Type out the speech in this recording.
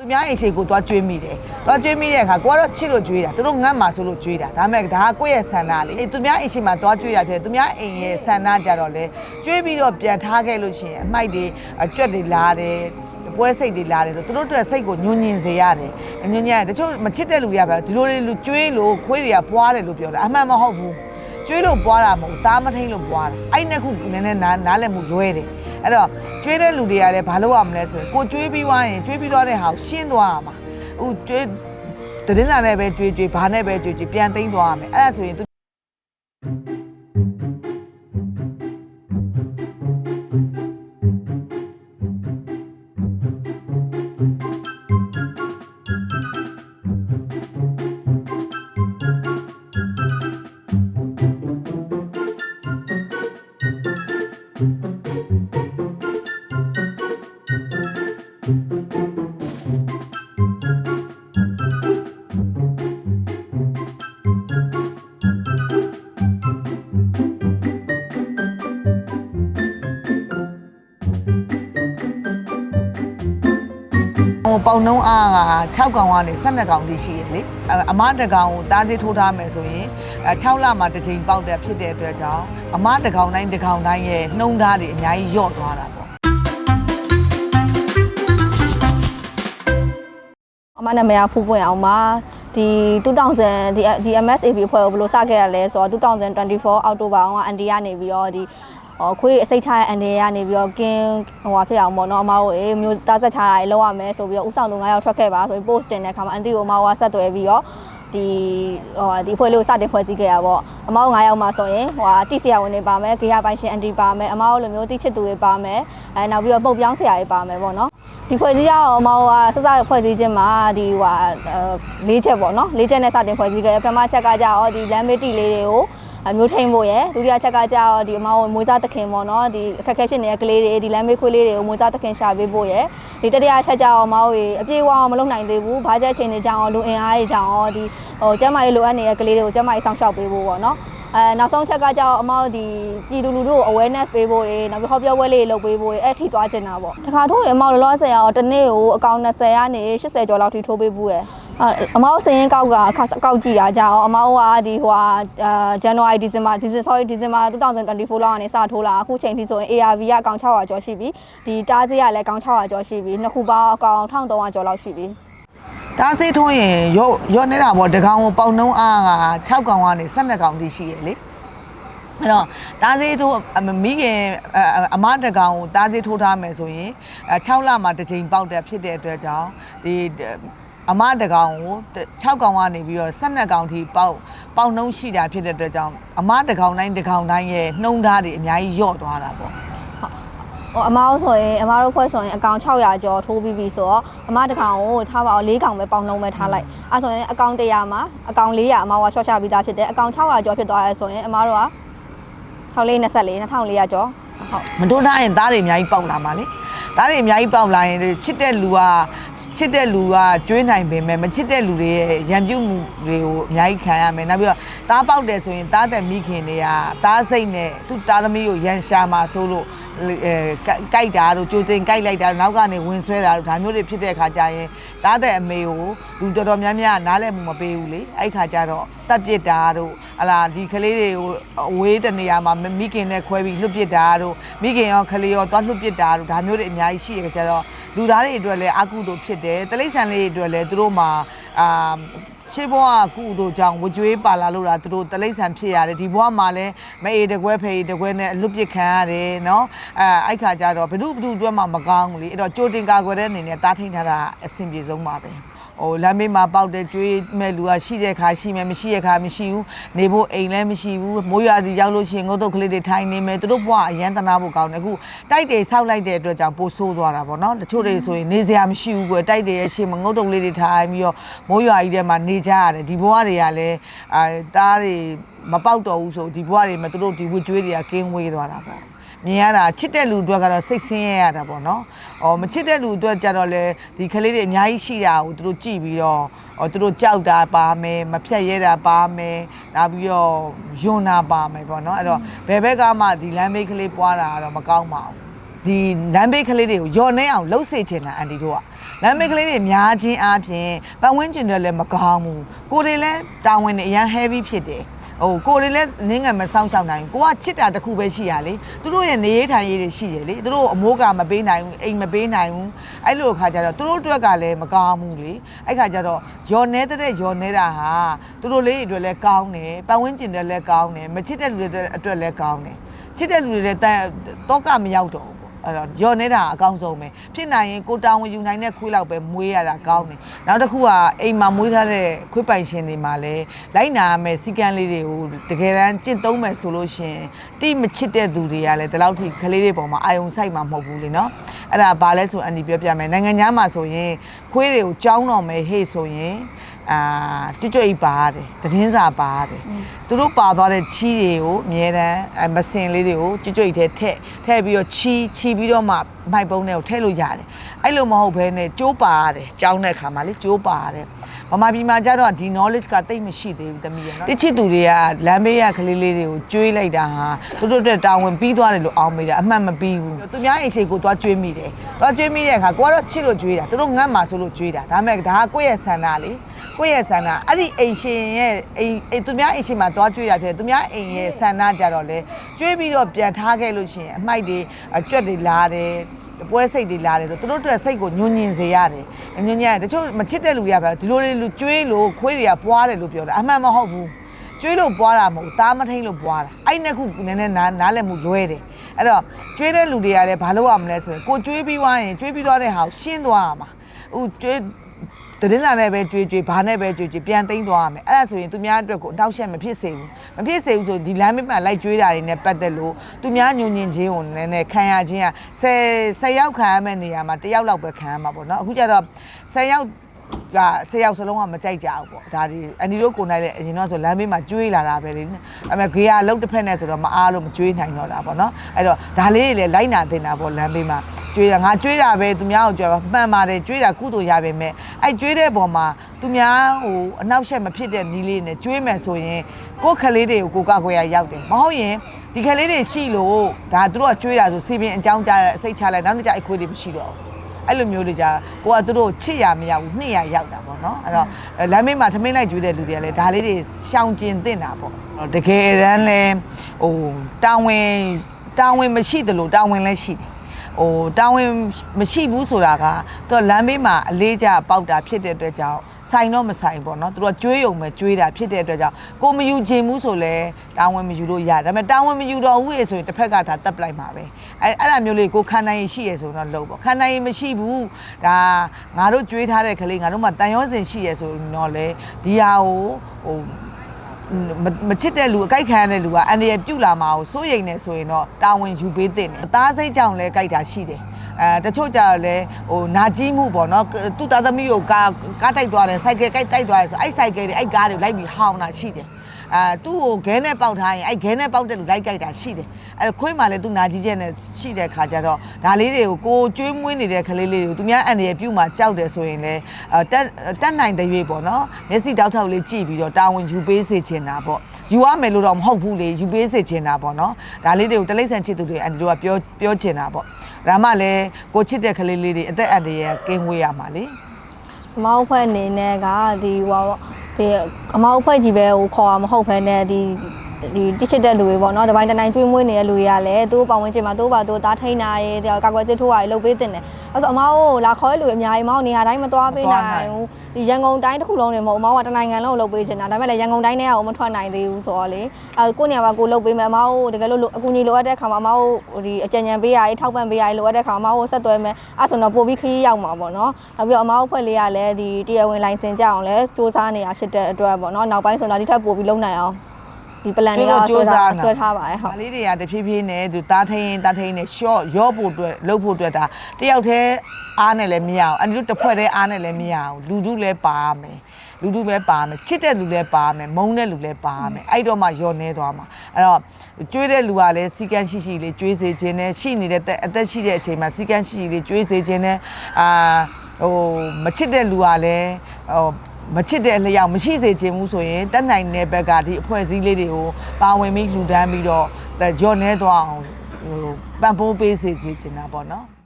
သူများအိမ်ရှိကိုသွားကျွေးမိတယ်။သွားကျွေးမိတဲ့အခါကိုကတော့ချစ်လို့ကျွေးတာ။သူတို့ငတ်မှာဆိုလို့ကျွေးတာ။ဒါပေမဲ့ဒါကကိုယ့်ရဲ့ဆန္ဒလေ။အေးသူများအိမ်ရှိမှာသွားကျွေးတာဖြစ်တယ်။သူများအိမ်ရဲ့ဆန္ဒကြတော့လေကျွေးပြီးတော့ပြန်ထားခဲ့လို့ရှိရင်အမိုက်တွေအကြွက်တွေလာတယ်။ပွဲစိတ်တွေလာတယ်ဆိုသူတို့အတွက်စိတ်ကိုညှဉ်းညင်စေရတယ်။ညှဉ်းညင်ရတယ်တချို့မချစ်တဲ့လူတွေကပဲဒီလိုတွေလူကျွေးလို့ခွေးတွေကပွားတယ်လို့ပြောတာအမှန်မဟုတ်ဘူး။ကျွေးလို့ပွားတာမဟုတ်သားမထိန်လို့ပွားတာအဲ့နှစ်ခုနည်းနည်းနားနားလည်မှုလွဲတယ် အဲ့တော့ကျွေးတဲ့လူတွေကလည်းဘာလို့ရမလဲဆိုရင်ကိုကျွေးပြီးွားရင်ကျွေးပြီးသွားတဲ့ဟာကိုရှင်းသွားရမှာအခုကျွေးတည်င်းစာနဲ့ပဲကျွေးကျွေးဘာနဲ့ပဲကျွေးကျွေးပြန်သိမ်းသွားရမယ်အဲ့ဒါဆိုရင် तू ပေါင်နှုံးအားက6ကောင်ကနေ12ကောင်တိရှိရလေအဲ့အမတစ်ကောင်ကိုတားစေးထိုးထားမယ်ဆိုရင်အဲ6လမှာတစ်ချိန်ပေါက်တဲ့ဖြစ်တဲ့အတွက်ကြောင့်အမတစ်ကောင်တိုင်းတစ်ကောင်တိုင်းရဲ့နှုံးသားတွေအများကြီးညော့သွားတာပေါ့အမနာမည်ကဖူးပွင့်အောင်ပါဒီ2000ဒီဒီ MSAB ဖွဲ့ကိုဘယ်လိုစခဲ့ရလဲဆိုတော့2024အောက်တိုဘာအောင်ကအန်ဒီကနေပြီးတော့ဒီဟော ခွေးအစိတ်ချတဲ့အန်ဒီကနေပြီးတော့ကင်းဟိုဟာဖြစ်အောင်ပေါ့နော်အမတို့အေးမျိုးတားဆက်ချတာတွေလောက်ရမယ်ဆိုပြီးတော့ဥဆောင်လူ9ယောက်ထွက်ခဲ့ပါဆိုပြီး post တင်တဲ့အခါမှာအန်တီကိုအမကဆက်သွယ်ပြီးတော့ဒီဟိုဒီဖွဲ့လို့စတင်ဖွဲ့စည်းခဲ့ရပေါ့အမောက်9ယောက်မှာဆိုရင်ဟိုဟာတိဆရာဝန်တွေပါမယ်ဂေယပိုင်ရှင်အန်တီပါမယ်အမောက်လိုမျိုးတိချစ်သူတွေပါမယ်အဲနောက်ပြီးတော့ပုတ်ပြောင်းဆရာတွေပါမယ်ပေါ့နော်ဒီဖွဲ့စည်းရအောင်အမောက်ကစစဖွဲ့စည်းခြင်းမှာဒီဟိုဟာလေးချက်ပေါ့နော်လေးချက်နဲ့စတင်ဖွဲ့စည်းခဲ့ပထမချက်ကကြတော့ဒီလမ်းမေးတိလေးတွေကိုအ မျိုးထိန်ဖို့ရယ်ဒုတိယချက်ကကြတော့ဒီအမောက်မွေးစားသခင်ပေါ့နော်ဒီအခက်အခဲဖြစ်နေတဲ့ကလေးတွေဒီလမ်းမေးခွေးလေးတွေကိုမွေးစားသခင်ရှာပေးဖို့ရယ်ဒီတတိယချက်ကြတော့အမောက်ရေအပြေးဝအောင်မလုပ်နိုင်သေးဘူးဘာချက်ချိန်တွေကြောင့်လူအင်အားတွေကြောင့်ရောဒီဟိုကျမ်းမာရေးလိုအပ်နေတဲ့ကလေးတွေကိုကျမ်းမာရေးစောင့်ရှောက်ပေးဖို့ပေါ့နော်အဲနောက်ဆုံးချက်ကကြတော့အမောက်ဒီပြည်သူလူထုကို awareness ပေးဖို့တွေနောက်ပြီးဟောပြောပွဲလေးတွေလုပ်ပေးဖို့တွေအဲ့ထိသွားချင်တာပေါ့တခါထိုးရင်အမောက်လောလောဆယ်ရောတနေ့ကိုအကောင်20ကနေ80ကျော်လောက်ထိထိုးပေးဖို့ရယ် အမောက်စရင်ကောက်ကအခါကောက်ကြည့်တာကြောင့်အမောက်ကဒီဟိုဟာအာ January December December sorry December 2024လောက်ကနေစထိုးလာအခုချိန်ထိဆိုရင် ARV ကအကောင်600ကျော်ရှိပြီဒီတားစေးကလည်းအကောင်600ကျော်ရှိပြီနှစ်ခုပေါင်းအကောင်1300ကျော်လောက်ရှိပြီတားစေးထုံးရင်ရော့ရော့နေတာပေါ့တကောင်ကိုပေါင်နှုံးအားက6ကောင်ကနေ12ကောင်တိရှိရလေအဲ့တော့တားစေးထိုးအမမိခင်အအမတကောင်ကိုတားစေးထိုးထားမယ်ဆိုရင်အဲ6လမှာတစ်ချိန်ပေါက်တဲ့ဖြစ်တဲ့အတွက်ကြောင့်ဒီ အမတကောင်ကို6ကောင်ကနေပြီးတော့12ကောင်ထိပေါက်ပေါက်နှုံးရှိတာဖြစ်တဲ့အတွက်ကြောင့်အမတကောင်တိုင်းတကောင်တိုင်းရဲ့နှုံးသားတွေအများကြီးညော့သွားတာပေါ့ဟိုအမားတို့ဆိုရင်အမားတို့ဖွဲ့ဆိုရင်အကောင်600ကျော်ထိုးပြီးပြီဆိုတော့အမားတစ်ကောင်ကိုထားပါအောင်၄ကောင်ပဲပေါင်လုံးပဲထားလိုက်အဲဆိုရင်အကောင်100မှာအကောင်400အမားကရှော့ချပြီးသားဖြစ်တယ်အကောင်600ကျော်ဖြစ်သွားရဲဆိုရင်အမားတို့က1424 2400ကျော်ဟုတ်မထိုးထားရင်သားတွေအများကြီးပေါက်လာမှာလေ သားတွေအများကြီးပေါက်လာရင်ချစ်တဲ့လူကချစ်တဲ့လူကကျွေးနိုင်ပေမဲ့မချစ်တဲ့လူတွေရဲ့ရံပြုတ်မှုတွေကိုအများကြီးခံရမယ်နောက်ပြီးတော့သားပေါက်တယ်ဆိုရင်သားတဲ့မိခင်တွေကသားစိတ်နဲ့သူ့သားသမီးကိုရန်ရှာမှာဆိုလို့အဲကြိုက်တာတို့ကြိုတင်ကြိုက်လိုက်တာနောက်ကနေဝင်ဆွဲတာတို့ဒါမျိုးတွေဖြစ်တဲ့အခါကျရင်သားတဲ့အမေကိုလူတော်တော်များများနားလည်မှုမပေးဘူးလေအဲ့ခါကျတော့တက်ပစ်တာတို့ဟလာဒီကလေးတွေကိုအဝေးတနေရာမှာမိခင်နဲ့ခွဲပြီးလွတ်ပစ်တာတို့မိခင်ရောကလေးရောသွားလွတ်ပစ်တာတို့ဒါမျိုးတွအများကြီးရှိရကြတော့လူသားတွေအတွက်လည်းအကုသို့ဖြစ်တယ်တလိษံလေးတွေအတွက်လည်းသူတို့မှာအာရှေးဘဝကကုသို့ကြောင့်ဝကြွေးပါလာလို့တာသူတို့တလိษံဖြစ်ရတယ်ဒီဘဝမှာလည်းမအေးတကွဲဖေးတကွဲနဲ့အလွတ်ပစ်ခံရတယ်နော်အဲအဲ့ခါကျတော့ဘ ᱹ ဘ ᱹအတွက်မှမကောင်းဘူးလေအဲ့တော့ကြိုတင်ကာကွယ်တဲ့အနေနဲ့တားထိန်ထားတာအဆင်ပြေဆုံးပါပဲ ဟိုလမ်းမေးမှာပေါက်တဲ့ကျွေးမဲ့လူကရှိတဲ့ခါရှိမယ်မရှိတဲ့ခါမရှိဘူးနေဖို့အိမ်လည်းမရှိဘူးမိုးရွာစီရောက်လို့ရှိရင်ငုတ်တုတ်ကလေးတွေထိုင်နေမယ်သူတို့ဘဝအရန်တနာဖို့ကောင်းတယ်အခုတိုက်တွေဆောက်လိုက်တဲ့အတွက်ကြောင့်ပိုဆိုးသွားတာပေါ့နော်တချို့တွေဆိုရင်နေစရာမရှိဘူးကွယ်တိုက်တွေရဲ့ရှေ့မှာငုတ်တုတ်လေးတွေထိုင်ပြီးတော့မိုးရွာကြီးထဲမှာနေကြရတယ်ဒီဘဝတွေကလည်းအာတားတွေမပေါက်တော့ဘူးဆိုဒီဘဝတွေမှာသူတို့ဒီဝကျွေးတွေကကင်းဝေးသွားတာပေါ့ မြင်ရတာချစ်တဲ့လူအတွက်ကတော့စိတ်ဆင်းရဲရတာပေါ့နော်။အော်မချစ်တဲ့လူအတွက်ကြတော့လေဒီကလေးတွေအများကြီးရှိတာကိုသူတို့ကြည့်ပြီးတော့အော်သူတို့ကြောက်တာပါမယ်မဖြတ်ရဲတာပါမယ်နောက်ပြီးတော့ယွန်းတာပါမယ်ပေါ့နော်။အဲ့တော့ဘယ်ဘက်ကမှဒီလမ်းမေးကလေးပွားတာကတော့မကောင်းပါဘူး ဒီလမ်းဘေးကလေးတွေကိုယော်နေအောင်လှုပ်စေချင်တာအန်တီတို့ကလမ်းဘေးကလေးတွေများခြင်းအပြင်ပတ်ဝန်းကျင်တွေလည်းမကောင်းဘူးကိုယ်တွေလည်းတာဝန်တွေအရန် heavy ဖြစ်တယ်ဟိုကိုယ်တွေလည်းနင်းငံမဆောင်ရှောက်နိုင်ဘူးကိုကချစ်တာတစ်ခုပဲရှိရလေသူတို့ရဲ့နေရေးထိုင်ရေးတွေရှိတယ်လေသူတို့အမိုးကမပေးနိုင်ဘူးအိမ်မပေးနိုင်ဘူးအဲ့လိုအခါကျတော့သူတို့အတွက်ကလည်းမကောင်းဘူးလေအဲ့ခါကျတော့ယော်နေတဲ့ယော်နေတာဟာသူတို့လေးတွေအတွက်လည်းကောင်းတယ်ပတ်ဝန်းကျင်တွေလည်းကောင်းတယ်မချစ်တဲ့လူတွေအတွက်လည်းကောင်းတယ်ချစ်တဲ့လူတွေလည်းတန်တော့ကမရောက်တော့ဘူးပေါ့ အဲ့တော့ညော်နေတာအကောင်းဆုံးပဲဖြစ်နိုင်ရင်ကိုတောင်းဝင်ယူနိုင်တဲ့ခွေးလောက်ပဲမွေးရတာကောင်းတယ်နောက်တစ်ခုကအိမ်မှာမွေးထားတဲ့ခွေးပိုင်ရှင်တွေမှာလည်းလိုက်နာရမယ်စီကံလေးတွေကိုတကယ်တမ်းကျင့်သုံးမယ်ဆိုလို့ရှရင်တိမချစ်တဲ့သူတွေကလည်းဒီလောက်ထိကလေးတွေပေါ်မှာအာယုံဆိုင်မှာမဟုတ်ဘူးလေနော်အဲ့ဒါဘာလဲဆိုအန်ဒီပြောပြမယ်နိုင်ငံခြားမှာဆိုရင်ခွေးတွေကိုကြောင်းတော့မယ်ဟေ့ဆိုရင် အာကြွကြွအိပ်ပါရတယ်သတင်းစာပါရတယ်သူတို့ပါသွားတဲ့ချီးတွေကိုအမြဲတမ်းအမစင်လေးတွေကိုကြွကြွအိပ်ထဲထည့်ထည့်ပြီးတော့ချီးချီးပြီးတော့မှမိုက်ပုံးတွေကိုထည့်လို့ရတယ်အဲ့လိုမဟုတ်ဘဲနဲ့ကျိုးပါရတယ်ကြောင်းတဲ့ခါမှာလေကျိုးပါရတယ် ဗမာပြည်မှာကျတော့ဒီ knowledge ကတိတ်မရှိသေးဘူးတမီးရနော်တိချစ်သူတွေကလမ်းဘေးရကလေးလေးတွေကိုကျွေးလိုက်တာဟာသူတို့အတွက်တာဝန်ပြီးသွားတယ်လို့အောင်းမိတာအမှန်မပြီးဘူးသူများအိမ်ရှိကိုသွားကျွေးမိတယ်သွားကျွေးမိတဲ့အခါကိုကတော့ချစ်လို့ကျွေးတာသူတို့ငတ်မှာဆိုလို့ကျွေးတာဒါပေမဲ့ဒါကကိုယ့်ရဲ့ဆန္ဒလေကိုယ့်ရဲ့ဆန္ဒအဲ့ဒီအိမ်ရှင်ရဲ့အိမ်အိမ်သူများအိမ်ရှင်မှာတွားကြွေးရဖြစ်တယ်သူများအိမ်ရဲ့ဆန္ဒကြတော့လေကြွေးပြီးတော့ပြန်ထားခဲ့လို့ရှိရင်အမိုက်တွေအကြွက်တွေလာတယ် ပွဲစိတ်တွေလာတယ်ဆိုသူတို့အတွက်စိတ်ကိုညှို့ညင်စေရတယ်ညှို့ညင်ရတယ်တချို့မချစ်တဲ့လူတွေကပဲဒီလိုတွေလူကြွေးလို့ခွေးတွေကပွားတယ်လို့ပြောတယ်အမှန်မဟုတ်ဘူးကျွေးလို့ပွားတာမဟုတ်သားမထိန်လို့ပွားတာအဲ့နှစ်ခုနည်းနည်းနားနားလည်မှုလွဲတယ်အဲ့တော့ကျွေးတဲ့လူတွေကလည်းဘာလို့ရမလဲဆိုရင်ကိုကျွေးပြီးွားရင်ကျွေးပြီးသွားတဲ့ဟာကိုရှင်းသွားရမှာဥကျွေး တည်င်းစာနဲ့ပဲကြွေးကြွေးဘာနဲ့ပဲကြွေးကြွေးပြန်သိမ်းသွားရမယ်အဲ့ဒါဆိုရင်သူများအတွက်ကိုအတောက်ရှက်မဖြစ်စေဘူးမဖြစ်စေဘူးဆိုဒီလမ်းမမှန်လိုက်ကြွေးတာတွေနဲ့ပတ်သက်လို့သူများညွန်ညင်ခြင်းကိုနည်းနည်းခံရခြင်းက10 10ယောက်ခံရမယ့်နေရာမှာ1ယောက်လောက်ပဲခံရမှာပေါ့နော်အခုကျတော့10ယောက်က10ယောက်စလုံးကမကြိုက်ကြဘူးပေါ့ဒါဒီအန်ဒီတို့ကိုနိုင်တဲ့အရင်တော့ဆိုလမ်းမေးမှာကျွေးလာတာပဲလေအဲ့မဲ့ဂေယာလုံးတစ်ဖက်နဲ့ဆိုတော့မအားလို့မကျွေးနိုင်တော့တာပေါ့နော်အဲ့တော့ဒါလေးတွေလည်းလိုက်နာတင်တာပေါ့လမ်းမေးမှာ ကျွေးတာငါကျွေးတာပဲသူများကိုကြွယ်မှန်ပါတယ်ကျွေးတာကုသိုလ်ရပါမယ်အဲ့ကျွေးတဲ့ပုံမှာသူများဟိုအနောက်ရှက်မဖြစ်တဲ့နီးလေးနဲ့ကျွေးမယ်ဆိုရင်ကိုယ်ခလေးတွေကိုကိုကကွယ်ရရောက်တယ်မဟုတ်ရင်ဒီခလေးတွေရှိလို့ဒါသူတို့ကကျွေးတာဆိုစီပင်အကြောင်းကြားစိတ်ချလိုက်နောက်တစ်ကြအိတ်ခွေးတွေမရှိတော့ဘူးအဲ့လိုမျိုးတွေじゃကိုကသူတို့ချစ်ရမရဘူးနှစ်ရရောက်တာပေါ့နော်အဲ့တော့လမ်းမေးမှာထမင်းလိုက်ကျွေးတဲ့လူတွေကလည်းဒါလေးတွေရှောင်ကျင်သင့်တာပေါ့တကယ်တမ်းလဲဟိုတာဝန်တာဝန်မရှိသလိုတာဝန်လည်းရှိတယ် ဟိုတာဝန်မရှိဘူးဆိုတာကသူကလမ်းဘေးမှာအလေးကျပေါက်တာဖြစ်တဲ့အတွက်ကြောင့်ဆိုင်တော့မဆိုင်ပေါ့နော်သူတို့ကကြွေးယုံပဲကြွေးတာဖြစ်တဲ့အတွက်ကြောင့်ကိုမယူခြင်းဘူးဆိုလဲတာဝန်မယူလို့ရတယ်ဒါပေမဲ့တာဝန်မယူတော့ဘူးရေဆိုရင်တစ်ဖက်ကဒါတက်ပလိုက်မှာပဲအဲအဲ့ဒါမျိုးလေးကိုခံနိုင်ရရှိရဆိုတော့လို့ပေါ့ခံနိုင်ရမရှိဘူးဒါငါတို့ကြွေးထားတဲ့ကလေးငါတို့မှတန်ရောစင်ရှိရဆိုတော့လေဒီဟာကိုဟို မမချစ်တဲ့လူအကြိုက်ခံရတဲ့လူကအန်ဒီရပြုတ်လာမှာကိုစိုးရိမ်နေဆိုရင်တော့တာဝန်ယူပေးတဲ့တယ်အသားစိတ်ကြောင့်လည်းကြိုက်တာရှိတယ်အဲတချို့ကြတော့လည်းဟိုနာကြီးမှုပေါ့နော်သူ့သားသမီးကိုကားကားတိုက်သွားတယ်စိုက်ကယ်ကြိုက်တိုက်သွားတယ်ဆိုအဲ့စိုက်ကယ်တွေအဲ့ကားတွေလိုက်ပြီးဟောင်းတာရှိတယ် အဲသူ့ကိုခဲနဲ့ပေါက်ထားရင်အဲ့ခဲနဲ့ပေါက်တဲ့လူလိုက်ကြိုက်တာရှိတယ်အဲခွေးမှလည်းသူနာကြီးချက်နဲ့ရှိတဲ့ခါကျတော့ဒါလေးတွေကိုကိုကျွေးမွေးနေတဲ့ကလေးလေးတွေကိုသူများအန်ဒီရပြုတ်မှကြောက်တယ်ဆိုရင်လည်းအဲတက်တက်နိုင်တဲ့ရွေးပေါ့နော်မျက်စိတောက်ထောက်လေးကြည့်ပြီးတော့တာဝန်ယူပေးစေချင်တာပေါ့ယူရမယ်လို့တော့မဟုတ်ဘူးလေယူပေးစေချင်တာပေါ့နော်ဒါလေးတွေကိုတလိမ့်ဆန်ချစ်သူတွေအန်ဒီတို့ကပြောပြောချင်တာပေါ့ဒါမှလည်းကိုချစ်တဲ့ကလေးလေးတွေအသက်အန္တရာယ်ကင်းဝေးရမှာလေအမောက်ဖွဲ့အနေနဲ့ကဒီဟို ဒီအမောက်ဖွဲ့ကြီးပဲဟိုခေါ်တာမဟုတ်ဘဲနဲ့ဒီ ဒီတိချစ်တဲ့လူတွေပေါ့နော်တပိုင်းတနိုင်ကျွေးမွေးနေတဲ့လူတွေကလည်းသူ့ပတ်ဝန်းကျင်မှာသူ့ဘာသူ့သားထိန်တာရေတယောက်ကာကွယ်စစ်ထိုးတာရေလုပ်ပေးတင်တယ်အဲ့ဆိုအမောက်ကိုလာခေါ်တဲ့လူအများကြီးအမောက်နေရာတိုင်းမသွားပေးနိုင်ဘူးဒီရန်ကုန်တိုင်းတစ်ခုလုံးနေမဟုတ်အမောက်ကတနိုင်ငံလုံးလုပ်ပေးချင်တာဒါပေမဲ့လည်းရန်ကုန်တိုင်းထဲကမထွက်နိုင်သေးဘူးဆိုတော့လေအဲကိုနေရာမှာကိုလုပ်ပေးမယ်အမောက်ကိုတကယ်လို့အကူကြီးလိုအပ်တဲ့ခါမှာအမောက်ကိုဒီအကြံဉာဏ်ပေးရရေးထောက်ပံ့ပေးရရေးလိုအပ်တဲ့ခါမှာအမောက်ကိုဆက်သွဲမယ်အဲ့ဆိုတော့ပို့ပြီးခရီးရောက်မှာပေါ့နော်နောက်ပြီးတော့အမောက်ဖွဲ့လေးကလည်းဒီတရားဝင်လိုင်စင်ကြအောင်လဲစူးစမ်းနေတာဖြစ်တဲ့အတွက်ပေါ့နော်နောက်ပိုင်းဆိုတော့ဒီထက်ပို့ပြီးလုပ်နိုင်အောင် ဒီ plan လေးကဆွဲထားဆွဲထားပါတယ်ဟုတ်ဒါလေးတွေကတဖြည်းဖြည်းနဲ့သူတားထိန်တားထိန်နဲ့ short ရော့ဖို့အတွက်လှုပ်ဖို့အတွက်ဒါတယောက်တည်းအားနဲ့လည်းမရအောင်အဲ့ဒီလိုတစ်ဖွဲ့တည်းအားနဲ့လည်းမရအောင်လူလူလည်းပါရမယ်လူလူပဲပါမယ်ချစ်တဲ့လူလည်းပါမယ်မုန်းတဲ့လူလည်းပါမယ်အဲ့တော့မှယော်နေသွားမှာအဲ့တော့ကျွေးတဲ့လူကလည်းစီကန်းရှိရှိလေးကျွေးစေခြင်းနဲ့ရှိနေတဲ့အသက်ရှိတဲ့အချိန်မှာစီကန်းရှိရှိလေးကျွေးစေခြင်းနဲ့အာဟိုမချစ်တဲ့လူကလည်းဟို မချစ်တဲ့အလျောက်မရှိစေချင်ဘူးဆိုရင်တက်နိုင်တဲ့ဘက်ကဒီအဖွဲ့အစည်းလေးတွေကိုပါဝင်ပြီးလှူဒန်းပြီးတော့ညော့နေသွားအောင်ဟိုပံ့ပိုးပေးစေစေချင်တာပေါ့နော်